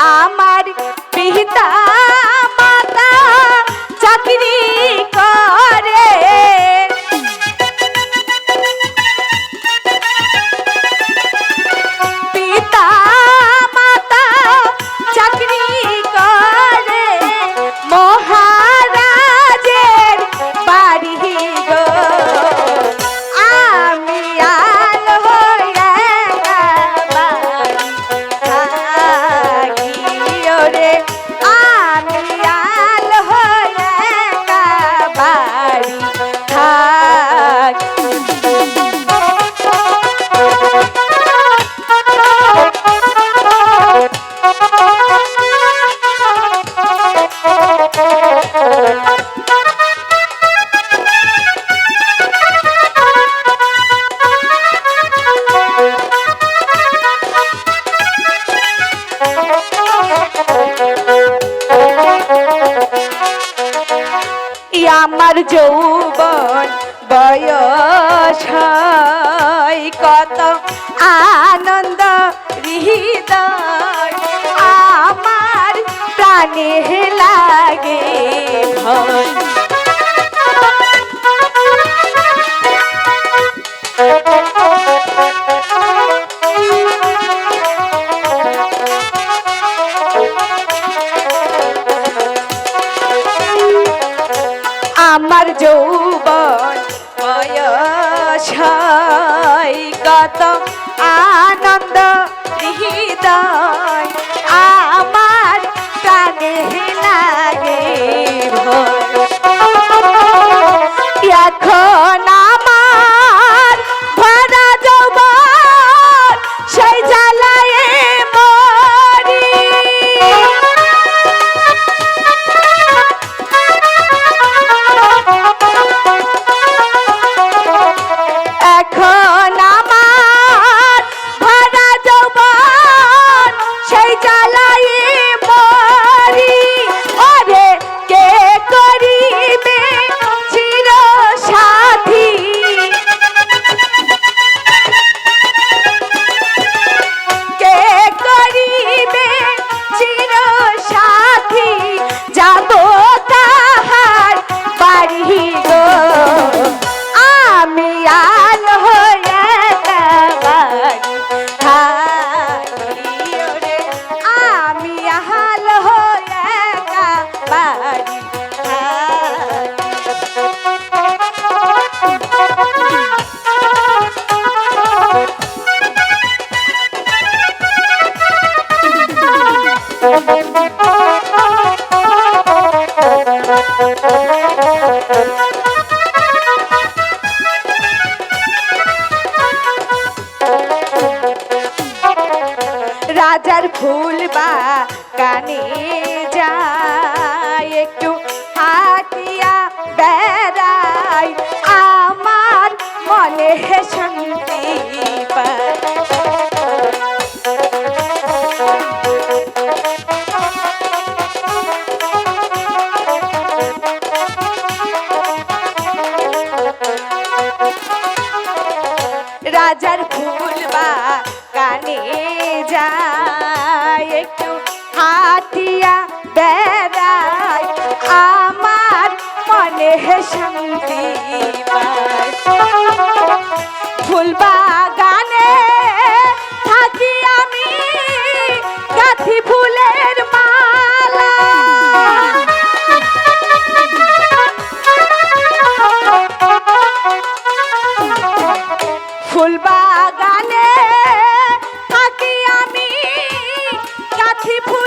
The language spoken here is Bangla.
আমার পিতা মাতা চাকরি যৌবন বয়স কত? আনন্দ হৃদয় আমার প্রাণে লাগে কত আনন্দ হৃদয় আমার প্রাণে লাগে এখন রাজার ফুল বা কানে যায়। একটু হাতিয়া বেড়াই, আমার মনে শান্তি পায়। রাজার ফুল বা কানে যায়। একটু হাতিয়া বেড়াই আমার মনে শান্তি। keep